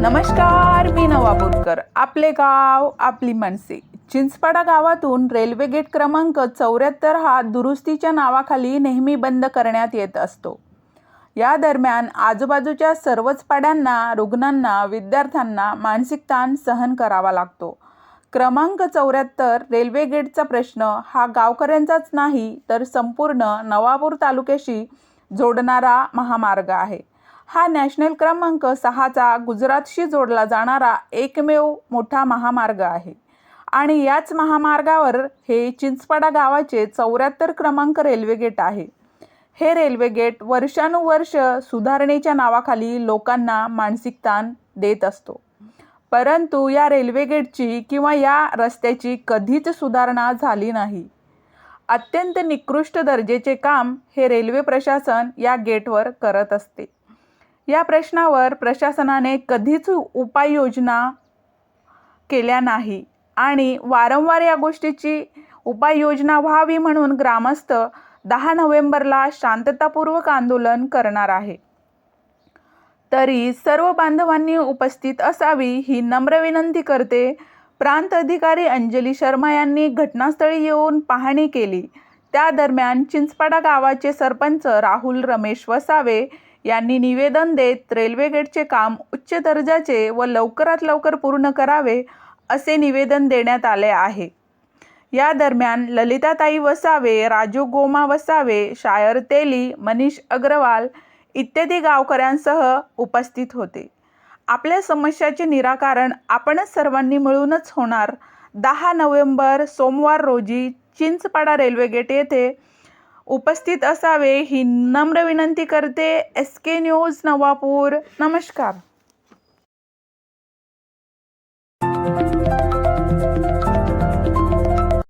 नमस्कार मी नवापूरकर आपले गाव आपली माणसे चिंचपाडा गावातून रेल्वे गेट क्रमांक चौऱ्याहत्तर हा दुरुस्तीच्या नावाखाली नेहमी बंद करण्यात येत असतो. या दरम्यान आजूबाजूच्या सर्वच पाड्यांना रुग्णांना विद्यार्थ्यांना मानसिक ताण सहन करावा लागतो. क्रमांक चौऱ्याहत्तर रेल्वे गेटचा प्रश्न हा गावकऱ्यांचाच नाही तर संपूर्ण नवापूर तालुक्याशी जोडणारा महामार्ग आहे. हा नॅशनल क्रमांक सहाचा गुजरातशी जोडला जाणारा एकमेव मोठा महामार्ग आहे. आणि याच महामार्गावर हे चिंचपाडा गावाचे चौऱ्याहत्तर क्रमांक रेल्वे गेट आहे. हे रेल्वे गेट वर्षानुवर्ष सुधारणेच्या नावाखाली लोकांना मानसिक ताण देत असतो. परंतु या रेल्वे गेटची किंवा या रस्त्याची कधीच सुधारणा झाली नाही. अत्यंत निकृष्ट दर्जेचे काम हे रेल्वे प्रशासन या गेटवर करत असते. या प्रश्नावर प्रशासनाने कधीच उपाययोजना केल्या नाही. आणि वारंवार या गोष्टीची उपाययोजना व्हावी म्हणून ग्रामस्थ दहा नोव्हेंबरला शांततापूर्वक आंदोलन करणार आहे. तरी सर्व बांधवांनी उपस्थित असावी ही नम्र विनंती करते. प्रांत अधिकारी अंजली शर्मा यांनी घटनास्थळी येऊन पाहणी केली. त्या दरम्यान चिंचपाडा गावाचे सरपंच राहुल रमेश वसावे यांनी निवेदन देत रेल्वे गेटचे काम उच्च दर्जाचे व लवकरात लवकर पूर्ण करावे असे निवेदन देण्यात आले आहे. या दरम्यान ललिताताई वसावे राजू गोमा वसावे शायर तेली मनीष अग्रवाल इत्यादी गावकऱ्यांसह उपस्थित होते. आपल्या समस्याचे निराकरण आपणच सर्वांनी मिळूनच होणार दहा नोव्हेंबर सोमवार रोजी चिंचपाडा रेल्वे गेट येथे उपस्थित असावे ही नम्र विनंती करते. S K news Navapur. नमस्कार.